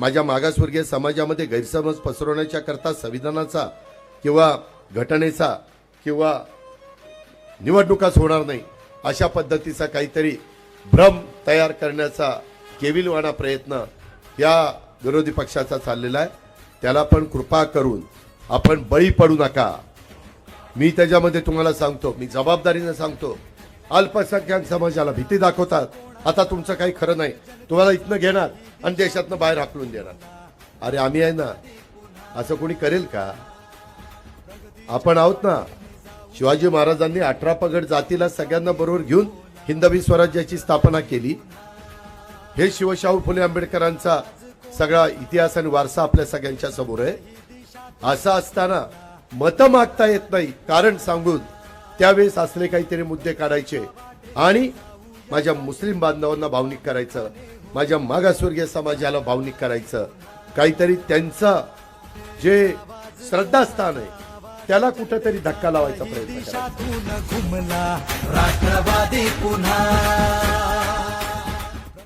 माझ्या मागासवर्गीय समाजामध्ये गैरसमज पसरवण्याच्या करता संविधानाचा किंवा घटनेचा किंवा निवडणुकाच होणार नाही अशा पद्धतीचा काहीतरी भ्रम तयार करण्याचा केविलवाणा प्रयत्न या विरोधी पक्षाचा चाललेला आहे. त्याला पण कृपा करून आपण बळी पडू नका. मी त्याच्यामध्ये तुम्हाला सांगतो मी जबाबदारीनं सांगतो अल्पसंख्याक समाजाला भीती दाखवतात. आता तुमचं काही खरं नाही. तुम्हाला इथनं घेणार आणि देशातनं बाहेर हाकलून देणार. अरे आम्ही आहे ना असं कोणी करेल का? आपण आहोत ना शिवाजी महाराजांनी अठरा पगड जातीला सगळ्यांना बरोबर घेऊन हिंदवी स्वराज्याची स्थापना केली. हे शिवशाहू फुले आंबेडकरांचा सगळा इतिहास आणि वारसा आपल्या सगळ्यांच्या समोर आहे. असं असताना मतं मागता येत नाही. कारण सांगून त्यावेळेस असले काहीतरी मुद्दे काढायचे. आणि माझ्या मुस्लिम बांधवांना भावनिक करायचं माझ्या मागासवर्गीय समाजाला भावनिक करायचं. काहीतरी त्यांचं जे श्रद्धास्थान आहे त्याला कुठंतरी धक्का लावायचा प्रयत्न राष्ट्रवादी पुन्हा.